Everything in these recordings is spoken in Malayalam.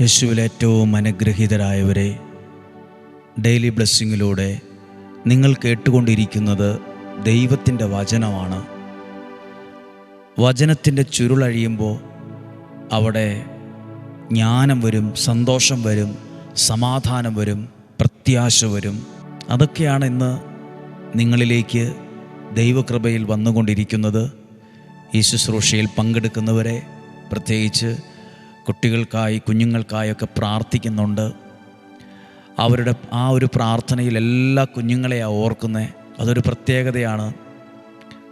യേശുവിൽ ഏറ്റവും അനുഗ്രഹീതരായവരെ ഡെയിലി ബ്ലെസ്സിങ്ങിലൂടെ നിങ്ങൾ കേട്ടുകൊണ്ടിരിക്കുന്നത് ദൈവത്തിന്റെ വചനമാണ്. വചനത്തിന്റെ ചുരുളഴിയുമ്പോൾ അവിടെ ജ്ഞാനം വരും സന്തോഷം വരും സമാധാനം വരും പ്രത്യാശ വരും. അതൊക്കെയാണ് ഇന്ന് നിങ്ങളിലേക്ക് ദൈവകൃപയിൽ വന്നുകൊണ്ടിരിക്കുന്നത്. ഈ ശുശ്രൂഷയിൽ പങ്കെടുക്കുന്നവരെ പ്രത്യേകിച്ച് കുട്ടികൾക്കായി കുഞ്ഞുങ്ങൾക്കായൊക്കെ പ്രാർത്ഥിക്കുന്നുണ്ട്. അവരുടെ ആ ഒരു പ്രാർത്ഥനയിൽ എല്ലാ കുഞ്ഞുങ്ങളെയാണ് ഓർക്കുന്നത് അതൊരു പ്രത്യേകതയാണ്.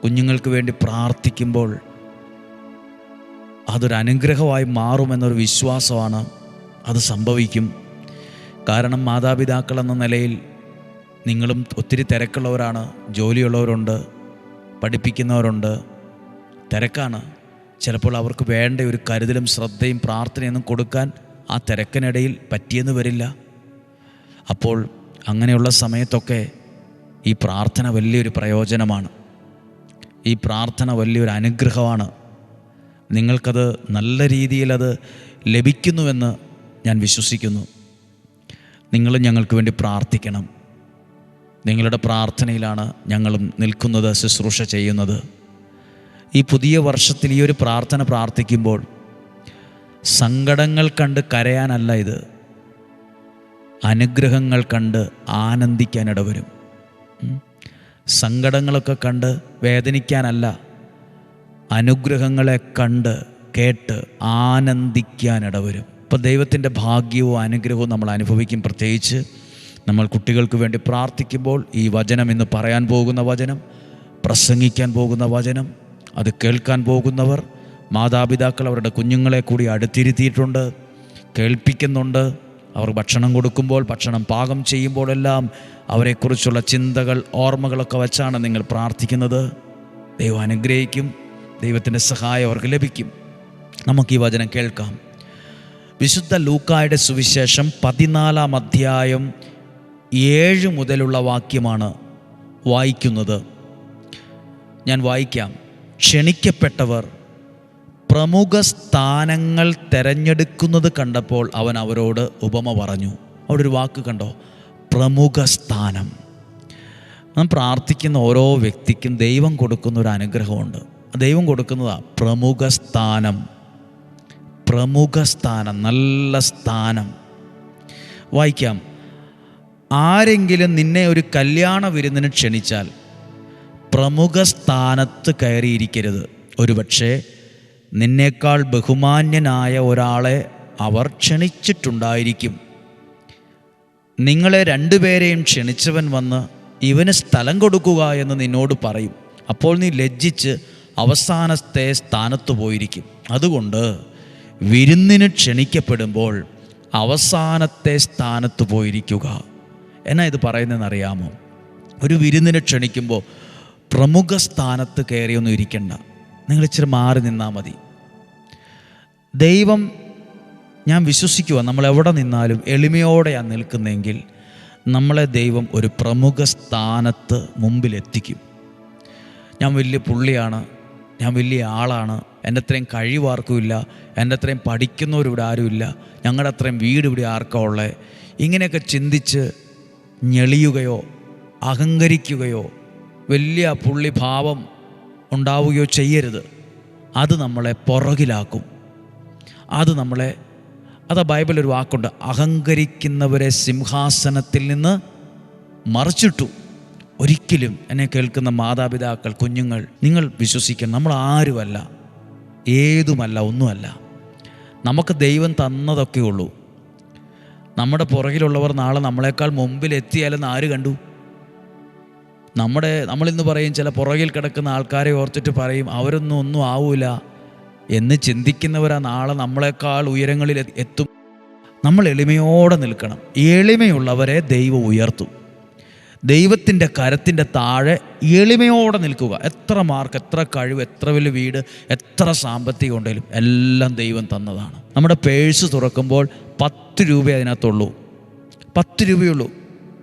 കുഞ്ഞുങ്ങൾക്ക് വേണ്ടി പ്രാർത്ഥിക്കുമ്പോൾ അതൊരു അനുഗ്രഹമായി മാറുമെന്നൊരു വിശ്വാസമാണ് അത് സംഭവിക്കും. കാരണം മാതാപിതാക്കൾ എന്ന നിലയിൽ നിങ്ങളും ഒത്തിരി തിരക്കുള്ളവരാണ് ജോലിയുള്ളവരുണ്ട് പഠിപ്പിക്കുന്നവരുണ്ട്. തിരക്കാണ്. ചിലപ്പോൾ അവർക്ക് വേണ്ട ഒരു കരുതലും ശ്രദ്ധയും പ്രാർത്ഥനയൊന്നും കൊടുക്കാൻ ആ തിരക്കിനിടയിൽ പറ്റിയെന്ന് വരില്ല. അപ്പോൾ അങ്ങനെയുള്ള സമയത്തൊക്കെ ഈ പ്രാർത്ഥന വലിയൊരു പ്രയോജനമാണ്. ഈ പ്രാർത്ഥന വലിയൊരു അനുഗ്രഹമാണ്. നിങ്ങൾക്കത് നല്ല രീതിയിൽ അത് ലഭിക്കുന്നുവെന്ന് ഞാൻ വിശ്വസിക്കുന്നു. നിങ്ങൾ ഞങ്ങൾക്ക് വേണ്ടി പ്രാർത്ഥിക്കണം. നിങ്ങളുടെ പ്രാർത്ഥനയിലാണ് ഞങ്ങളും നിൽക്കുന്നത് ശുശ്രൂഷ ചെയ്യുന്നത്. ഈ പുതിയ വർഷത്തിൽ ഈ ഒരു പ്രാർത്ഥന പ്രാർത്ഥിക്കുമ്പോൾ സങ്കടങ്ങൾ കണ്ട് കരയാനല്ല ഇത്. അനുഗ്രഹങ്ങൾ കണ്ട് ആനന്ദിക്കാൻ ഇടവരും. സങ്കടങ്ങളൊക്കെ കണ്ട് വേദനിക്കാനല്ല. അനുഗ്രഹങ്ങളെ കണ്ട് കേട്ട് ആനന്ദിക്കാൻ ഇടവരും ഇപ്പം ദൈവത്തിന്റെ ഭാഗ്യവും അനുഗ്രഹവും നമ്മൾ അനുഭവിക്കും. പ്രത്യേകിച്ച് നമ്മൾ കുട്ടികൾക്ക് വേണ്ടി പ്രാർത്ഥിക്കുമ്പോൾ ഈ വചനം ഇന്ന് പറയാൻ പോകുന്ന വചനം പ്രസംഗിക്കാൻ പോകുന്ന വചനം അത് കേൾക്കാൻ പോകുന്നവർ മാതാപിതാക്കൾ അവരുടെ കുഞ്ഞുങ്ങളെ കൂടി അടുത്തിരുത്തിയിട്ടുണ്ട് കേൾപ്പിക്കുന്നുണ്ട്. അവർ ഭക്ഷണം കൊടുക്കുമ്പോൾ ഭക്ഷണം പാകം ചെയ്യുമ്പോഴെല്ലാം അവരെക്കുറിച്ചുള്ള ചിന്തകൾ ഓർമ്മകളൊക്കെ വച്ചാണ് നിങ്ങൾ പ്രാർത്ഥിക്കുന്നത്. ദൈവം അനുഗ്രഹിക്കും ദൈവത്തിന്റെ സഹായം അവർക്ക് ലഭിക്കും. നമുക്ക് ഈ വചനം കേൾക്കാം. വിശുദ്ധ ലൂക്കായുടെ സുവിശേഷം പതിനാലാം അധ്യായം ഏഴ് മുതലുള്ള വാക്യമാണ് വായിക്കുന്നത്. ഞാൻ വായിക്കാം. ക്ഷണിക്കപ്പെട്ടവർ പ്രമുഖ സ്ഥാനങ്ങൾ തിരഞ്ഞെടുക്കുന്നത് കണ്ടപ്പോൾ അവൻ അവരോട് ഉപമ പറഞ്ഞു. അവിടെ ഒരു വാക്ക് കണ്ടോ? പ്രമുഖ സ്ഥാനം. നാം പ്രാർത്ഥിക്കുന്ന ഓരോ വ്യക്തിക്കും ദൈവം കൊടുക്കുന്ന ഒരു അനുഗ്രഹമുണ്ട്. ദൈവം കൊടുക്കുന്നതാ പ്രമുഖ സ്ഥാനം. പ്രമുഖ സ്ഥാനം നല്ല സ്ഥാനം. വായിക്കാം. ആരെങ്കിലും നിന്നെ ഒരു കല്യാണ വിരുന്നിന് ക്ഷണിച്ചാൽ പ്രമുഖ സ്ഥാനത്ത് കയറിയിരിക്കരുത്. ഒരുപക്ഷെ നിന്നേക്കാൾ ബഹുമാന്യനായ ഒരാളെ അവർ ക്ഷണിച്ചിട്ടുണ്ടായിരിക്കും. നിങ്ങളെ രണ്ടുപേരെയും ക്ഷണിച്ചവൻ വന്ന് ഇവന് സ്ഥലം കൊടുക്കുക എന്ന് നിന്നോട് പറയും. അപ്പോൾ നീ ലജ്ജിച്ച് അവസാനത്തെ സ്ഥാനത്ത് പോയിരിക്കും. അതുകൊണ്ട് വിരുന്നിന് ക്ഷണിക്കപ്പെടുമ്പോൾ അവസാനത്തെ സ്ഥാനത്ത് പോയിരിക്കുക. എന്നാ ഇത് പറയുന്നതെന്ന് അറിയാമോ ഒരു വിരുന്നിന് ക്ഷണിക്കുമ്പോൾ പ്രമുഖ സ്ഥാനത്ത് കയറിയൊന്നും ഇരിക്കണ്ട. നിങ്ങൾ ഇച്ചിരി മാറി നിന്നാൽ മതി. ദൈവം ഞാൻ വിശ്വസിക്കുക നമ്മൾ എവിടെ നിന്നാലും എളിമയോടെയാണ് നിൽക്കുന്നതെങ്കിൽ നമ്മളെ ദൈവം ഒരു പ്രമുഖ സ്ഥാനത്ത് മുമ്പിലെത്തിക്കും. ഞാൻ വലിയ പുള്ളിയാണ് ഞാൻ വലിയ ആളാണ് എന്റെ അത്രയും കഴിവാർക്കുമില്ല എന്റെ അത്രയും പഠിക്കുന്നവരിവിടെ ആരുമില്ല ഞങ്ങളുടെ അത്രയും വീട് ഇവിടെ ആർക്കാ ഉള്ളത് ഇങ്ങനെയൊക്കെ ചിന്തിച്ച് ഞെളിയുകയോ അഹങ്കരിക്കുകയോ വലിയ പുള്ളി ഭാവം ഉണ്ടാവുകയോ ചെയ്യരുത്. അത് നമ്മളെ പുറകിലാക്കും. അത് നമ്മളെ അതാ ബൈബിൾ ഒരു വാക്കുണ്ട് അഹങ്കരിക്കുന്നവരെ സിംഹാസനത്തിൽ നിന്ന് മറിച്ചിട്ടു. ഒരിക്കലും എന്നെ കേൾക്കുന്ന മാതാപിതാക്കൾ കുഞ്ഞുങ്ങൾ നിങ്ങൾ വിശ്വസിക്കണം നമ്മൾ ആരുമല്ല ഏതുമല്ല ഒന്നുമല്ല. നമുക്ക് ദൈവം തന്നതൊക്കെ ഉള്ളൂ. നമ്മുടെ പുറകിലുള്ളവർ നാളെ നമ്മളെക്കാൾ മുമ്പിലെത്തിയാലെന്ന് ആര് കണ്ടു? നമ്മുടെ നമ്മളിന്ന് പറയും ചില പുറകിൽ കിടക്കുന്ന ആൾക്കാരെ ഓർത്തിട്ട് പറയും അവരൊന്നും ഒന്നും ആവൂല എന്ന് ചിന്തിക്കുന്നവരാ നാളെ നമ്മളെക്കാൾ ഉയരങ്ങളിൽ എത്തും. നമ്മൾ എളിമയോടെ നിൽക്കണം. എളിമയുള്ളവരെ ദൈവം ഉയർത്തും. ദൈവത്തിന്റെ കരത്തിന്റെ താഴെ എളിമയോടെ നിൽക്കുക. എത്ര മാർക്ക് എത്ര കഴിവ് എത്ര വലിയ വീട് എത്ര സാമ്പത്തികം ഉണ്ടെങ്കിലും എല്ലാം ദൈവം തന്നതാണ്. നമ്മുടെ പേഴ്സ് തുറക്കുമ്പോൾ പത്ത് രൂപ അതിനകത്തുള്ളൂ. പത്ത് രൂപയുള്ളൂ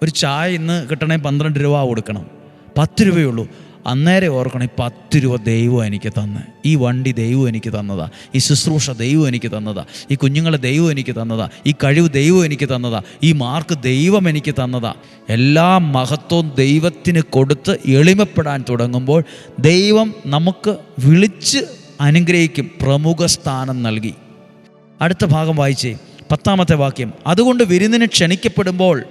ഒരു ചായ ഇന്ന് കിട്ടണേ പന്ത്രണ്ട് രൂപ കൊടുക്കണം. പത്ത് രൂപയുള്ളൂ അന്നേരം ഓർക്കണം ഈ പത്ത് രൂപ ദൈവം എനിക്ക് തന്ന്. ഈ വണ്ടി ദൈവം എനിക്ക് തന്നതാ. ഈ ശുശ്രൂഷ ദൈവം എനിക്ക് തന്നതാ. ഈ കുഞ്ഞുങ്ങളെ ദൈവം എനിക്ക് തന്നതാ. ഈ കഴിവ് ദൈവം എനിക്ക് തന്നതാ. ഈ മാർക്ക് ദൈവം എനിക്ക് തന്നതാ. എല്ലാ മഹത്വവും ദൈവത്തിന് കൊടുത്ത് എളിമപ്പെടാൻ തുടങ്ങുമ്പോൾ ദൈവം നമുക്ക് വിളിച്ച് അനുഗ്രഹിക്കും പ്രമുഖ സ്ഥാനം നൽകി. അടുത്ത ഭാഗം വായിച്ചേ. പത്താമത്തെ വാക്യം. അതുകൊണ്ട് വിരുന്നിന് ക്ഷണിക്കപ്പെടുമ്പോൾ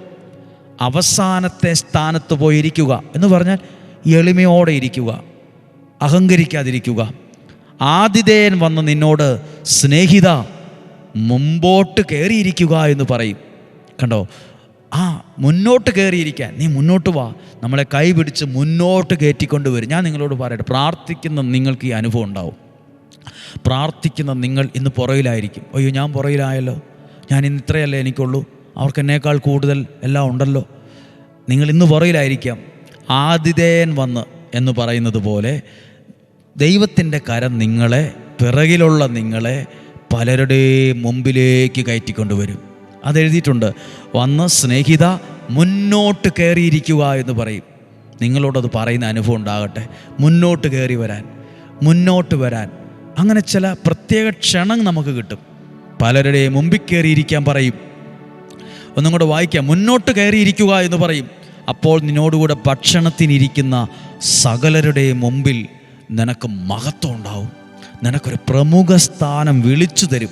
അവസാനത്തെ സ്ഥാനത്ത് പോയിരിക്കുക എന്ന് പറഞ്ഞാൽ എളിമയോടെ ഇരിക്കുക അഹങ്കരിക്കാതിരിക്കുക. ആതിഥേയൻ വന്ന് നിന്നോട് സ്നേഹിത മുമ്പോട്ട് കയറിയിരിക്കുക എന്ന് പറയും. കണ്ടോ? ആ മുന്നോട്ട് കയറിയിരിക്കാൻ. നീ മുന്നോട്ട് വാ. നമ്മളെ കൈപിടിച്ച് മുന്നോട്ട് കയറ്റിക്കൊണ്ട് വരും. ഞാൻ നിങ്ങളോട് പറയട്ടെ പ്രാർത്ഥിക്കുന്ന നിങ്ങൾക്ക് ഈ അനുഭവം ഉണ്ടാവും. പ്രാർത്ഥിക്കുന്ന നിങ്ങൾ ഇന്ന് പുറകിലായിരിക്കും. അയ്യോ ഞാൻ പുറകിലായല്ലോ. ഞാൻ ഇന്ന് ഇത്രയല്ലേ എനിക്കുള്ളൂ. അവർക്ക് എന്നേക്കാൾ കൂടുതൽ എല്ലാം ഉണ്ടല്ലോ. നിങ്ങൾ ഇന്ന് പുറയിലായിരിക്കാം. ആതിഥേയൻ വന്ന് എന്ന് പറയുന്നത് പോലെ ദൈവത്തിന്റെ കരം നിങ്ങളെ പിറകിലുള്ള നിങ്ങളെ പലരുടെയും മുമ്പിലേക്ക് കയറ്റിക്കൊണ്ടുവരും. അതെഴുതിയിട്ടുണ്ട്. വന്ന് സ്നേഹിത മുന്നോട്ട് കയറിയിരിക്കുക എന്ന് പറയും. നിങ്ങളോടത് പറയുന്ന അനുഭവം ഉണ്ടാകട്ടെ. മുന്നോട്ട് കയറി വരാൻ മുന്നോട്ട് വരാൻ. അങ്ങനെ ചില പ്രത്യേക ക്ഷണം നമുക്ക് കിട്ടും. പലരുടെയും മുമ്പിൽ കയറിയിരിക്കാൻ പറയും. ഒന്നും കൂടെ വായിക്കാം. മുന്നോട്ട് കയറിയിരിക്കുക എന്ന് പറയും. അപ്പോൾ നിന്നോടുകൂടെ ഭക്ഷണത്തിനിരിക്കുന്ന സകലരുടെയും മുമ്പിൽ നിനക്ക് മഹത്വം ഉണ്ടാവും. നിനക്കൊരു പ്രമുഖ സ്ഥാനം വിളിച്ചു തരും.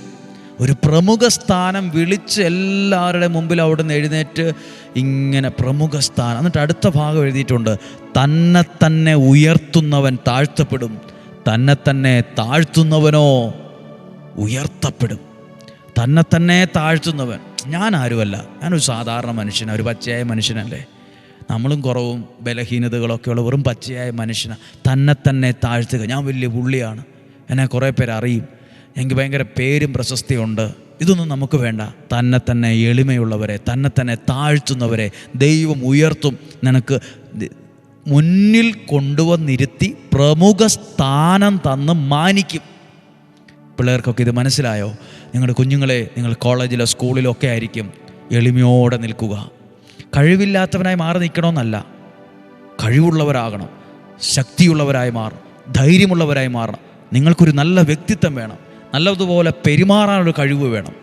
ഒരു പ്രമുഖ സ്ഥാനം വിളിച്ച് എല്ലാവരുടെ മുമ്പിൽ അവിടെ നിന്ന് എഴുന്നേറ്റ് ഇങ്ങനെ പ്രമുഖ സ്ഥാനം. എന്നിട്ട് അടുത്ത ഭാഗം എഴുതിയിട്ടുണ്ട്. തന്നെ തന്നെ ഉയർത്തുന്നവൻ താഴ്ത്തപ്പെടും. തന്നെ തന്നെ താഴ്ത്തുന്നവനോ ഉയർത്തപ്പെടും. തന്നെ തന്നെ താഴ്ത്തുന്നവൻ. ഞാൻ ആരുമല്ല ഞാനൊരു സാധാരണ മനുഷ്യനാണ് ഒരു പച്ചയായ മനുഷ്യനല്ലേ? നമ്മളും കുറവും ബലഹീനതകളൊക്കെ ഉള്ള വെറും പച്ചയായ മനുഷ്യനാണ് തന്നെ തന്നെ താഴ്ത്തുക. ഞാൻ വലിയ പുള്ളിയാണ്. എന്നെ കുറേ പേര് അറിയും. എനിക്ക് ഭയങ്കര പേരും പ്രശസ്തിയുണ്ട്. ഇതൊന്നും നമുക്ക് വേണ്ട. തന്നെ തന്നെ എളിമയുള്ളവരെ തന്നെ തന്നെ താഴ്ത്തുന്നവരെ ദൈവം ഉയർത്തും. നിനക്ക് മുന്നിൽ കൊണ്ടുവന്നിരുത്തി പ്രമുഖ സ്ഥാനം തന്ന് മാനിക്കും. പിള്ളേർക്കൊക്കെ ഇത് മനസ്സിലായോ? നിങ്ങളുടെ കുഞ്ഞുങ്ങളെ നിങ്ങൾ കോളേജിലോ സ്കൂളിലോ ഒക്കെ ആയിരിക്കും എളിമയോടെ നിൽക്കുക. കഴിവില്ലാത്തവനായി മാറി നിൽക്കണമെന്നല്ല. കഴിവുള്ളവരാകണം. ശക്തിയുള്ളവരായി മാറണം ധൈര്യമുള്ളവരായി മാറണം നിങ്ങൾക്കൊരു നല്ല വ്യക്തിത്വം വേണം. നല്ലതുപോലെ പെരുമാറാനൊരു കഴിവ് വേണം.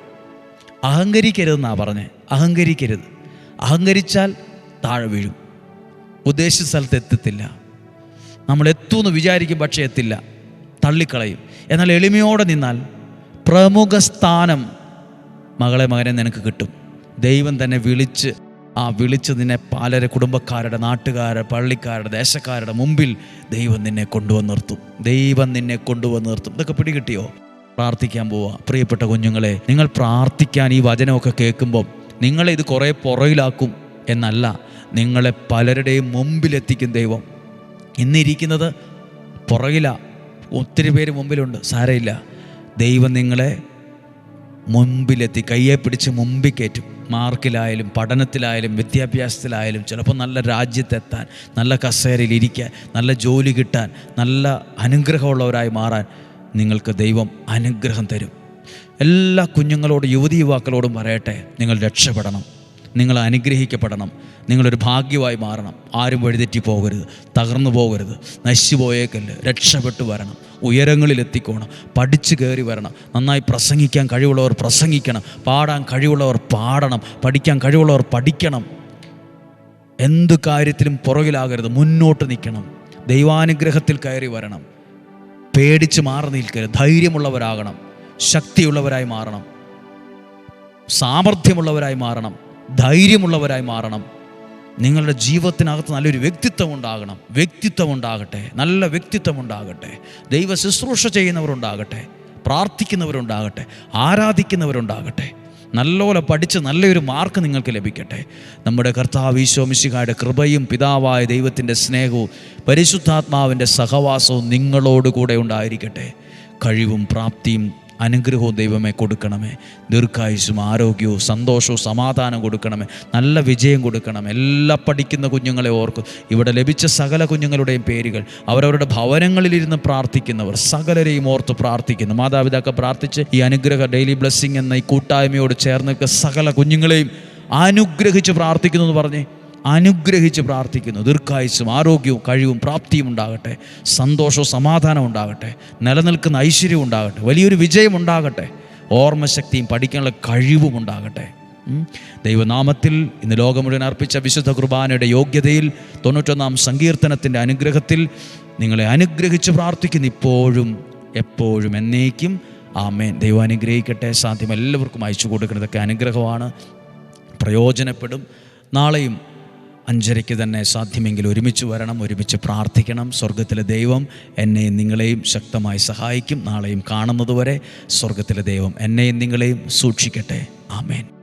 അഹങ്കരിക്കരുതെന്നാണ് പറഞ്ഞത് അഹങ്കരിക്കരുത്. അഹങ്കരിച്ചാൽ താഴെ വീഴും. ഉദ്ദേശിച്ച സ്ഥലത്ത് എത്തത്തില്ല. നമ്മൾ എത്തുമെന്ന് വിചാരിക്കും പക്ഷേ എത്തില്ല. തള്ളിക്കളയും. എന്നാൽ എളിമയോടെ നിന്നാൽ പ്രമുഖ സ്ഥാനം മകളെ മകനെ നിനക്ക് കിട്ടും. ദൈവം തന്നെ വിളിച്ച് ആ വിളിച്ച് നിന്നെ പലരെ കുടുംബക്കാരുടെ നാട്ടുകാരുടെ പള്ളിക്കാരുടെ ദേശക്കാരുടെ മുമ്പിൽ ദൈവം നിന്നെ കൊണ്ടുവന്ന് നിർത്തും. ദൈവം നിന്നെ കൊണ്ടുവന്ന് നിർത്തും. ഇതൊക്കെ പിടികിട്ടിയോ? പ്രാർത്ഥിക്കാൻ പോവുക പ്രിയപ്പെട്ട കുഞ്ഞുങ്ങളെ നിങ്ങൾ പ്രാർത്ഥിക്കാൻ ഈ വചനമൊക്കെ കേൾക്കുമ്പം നിങ്ങളെ ഇത് കുറേ പുറയിലാക്കും എന്നല്ല നിങ്ങളെ പലരുടെയും മുമ്പിലെത്തിക്കും ദൈവം. ഇന്നിരിക്കുന്നത് പുറകില. ഒത്തിരി പേര് മുമ്പിലുണ്ട്. സാരമില്ല. ദൈവം നിങ്ങളെ മുമ്പിലെത്തി കയ്യെ പിടിച്ച് മുമ്പിൽ കയറ്റും. മാർക്കിലായാലും പഠനത്തിലായാലും വിദ്യാഭ്യാസത്തിലായാലും ചിലപ്പോൾ നല്ല രാജ്യത്തെത്താൻ നല്ല കസേരയിൽ ഇരിക്കാൻ നല്ല ജോലി കിട്ടാൻ നല്ല അനുഗ്രഹമുള്ളവരായി മാറാൻ നിങ്ങൾക്ക് ദൈവം അനുഗ്രഹം തരും. എല്ലാ കുഞ്ഞുങ്ങളോടും യുവതി യുവാക്കളോടും പറയട്ടെ നിങ്ങൾ രക്ഷപ്പെടണം. നിങ്ങൾ അനുഗ്രഹിക്കപ്പെടണം. നിങ്ങളൊരു ഭാഗ്യമായി മാറണം. ആരും വഴിതെറ്റി പോകരുത്. തകർന്നു പോകരുത്. നശിച്ചു പോയേക്കല്ല്. രക്ഷപ്പെട്ടു വരണം. ഉയരങ്ങളിലെത്തിക്കോണം. പഠിച്ചു കയറി വരണം. നന്നായി പ്രസംഗിക്കാൻ കഴിവുള്ളവർ പ്രസംഗിക്കണം. പാടാൻ കഴിവുള്ളവർ പാടണം. പഠിക്കാൻ കഴിവുള്ളവർ പഠിക്കണം. എന്ത് കാര്യത്തിലും പുറകിലാകരുത്. മുന്നോട്ട് നിൽക്കണം. ദൈവാനുഗ്രഹത്തിൽ കയറി വരണം. പേടിച്ച് മാറി നിൽക്കരുത്. ധൈര്യമുള്ളവരാകണം. ശക്തിയുള്ളവരായി മാറണം. സാമർഥ്യമുള്ളവരായി മാറണം. ധൈര്യമുള്ളവരായി മാറണം. നിങ്ങളുടെ ജീവിതത്തിനകത്ത് നല്ലൊരു വ്യക്തിത്വം ഉണ്ടാകണം. വ്യക്തിത്വം ഉണ്ടാകട്ടെ. നല്ല വ്യക്തിത്വം ഉണ്ടാകട്ടെ. ദൈവ ശുശ്രൂഷ ചെയ്യുന്നവരുണ്ടാകട്ടെ. പ്രാർത്ഥിക്കുന്നവരുണ്ടാകട്ടെ. ആരാധിക്കുന്നവരുണ്ടാകട്ടെ. നല്ലപോലെ പഠിച്ച് നല്ലൊരു മാർക്ക് നിങ്ങൾക്ക് ലഭിക്കട്ടെ. നമ്മുടെ കർത്താവ് ഈശോമിശികായുടെ കൃപയും പിതാവായ ദൈവത്തിന്റെ സ്നേഹവും പരിശുദ്ധാത്മാവിന്റെ സഹവാസവും നിങ്ങളോടുകൂടെ ഉണ്ടായിരിക്കട്ടെ. കഴിവും പ്രാപ്തിയും അനുഗ്രഹവും ദൈവമേ കൊടുക്കണമേ. ദീർഘായുസും ആരോഗ്യവും സന്തോഷവും സമാധാനം കൊടുക്കണമേ. നല്ല വിജയം കൊടുക്കണം എല്ലാ പഠിക്കുന്ന കുഞ്ഞുങ്ങളെ ഓർക്കും. ഇവിടെ ലഭിച്ച സകല കുഞ്ഞുങ്ങളുടെയും പേരുകൾ. അവരവരുടെ ഭവനങ്ങളിലിരുന്ന് പ്രാർത്ഥിക്കുന്നവർ സകലരെയും ഓർത്ത് പ്രാർത്ഥിക്കുന്നു. മാതാപിതാക്കൾ പ്രാർത്ഥിച്ച് ഈ അനുഗ്രഹ ഡെയിലി ബ്ലെസ്സിങ് എന്ന ഈ കൂട്ടായ്മയോട് ചേർന്ന് സകല കുഞ്ഞുങ്ങളെയും അനുഗ്രഹിച്ച് പ്രാർത്ഥിക്കുന്നു എന്ന് പറഞ്ഞേ അനുഗ്രഹിച്ച് പ്രാർത്ഥിക്കുന്നു. ദീർഘായുസും ആരോഗ്യവും കഴിവും പ്രാപ്തിയും ഉണ്ടാകട്ടെ. സന്തോഷവും സമാധാനം ഉണ്ടാകട്ടെ. നിലനിൽക്കുന്ന ഐശ്വര്യവും ഉണ്ടാകട്ടെ. വലിയൊരു വിജയം ഉണ്ടാകട്ടെ. ഓർമ്മശക്തിയും പഠിക്കാനുള്ള കഴിവും ഉണ്ടാകട്ടെ. ദൈവനാമത്തിൽ ഇന്ന് ലോകം മുഴുവൻ അർപ്പിച്ച വിശുദ്ധ കുർബാനയുടെ യോഗ്യതയിൽ തൊണ്ണൂറ്റൊന്നാം സങ്കീർത്തനത്തിന്റെ അനുഗ്രഹത്തിൽ നിങ്ങളെ അനുഗ്രഹിച്ച് പ്രാർത്ഥിക്കുന്നു. ഇപ്പോഴും എപ്പോഴും എന്നേക്കും. ആമേൻ. ദൈവം അനുഗ്രഹിക്കട്ടെ. സാധ്യം എല്ലാവർക്കും അയച്ചു കൊടുക്കുന്നതൊക്കെ അനുഗ്രഹമാണ്. പ്രയോജനപ്പെടും. നാളെയും അഞ്ചരയ്ക്ക് തന്നെ സാധ്യമെങ്കിൽ ഒരുമിച്ച് വരണം ഒരുമിച്ച് പ്രാർത്ഥിക്കണം. സ്വർഗത്തിലെ ദൈവം എന്നെയും നിങ്ങളെയും ശക്തമായി സഹായിക്കും. നാളെയും കാണുന്നതുവരെ സ്വർഗത്തിലെ ദൈവം എന്നെയും നിങ്ങളെയും സൂക്ഷിക്കട്ടെ. ആമേൻ.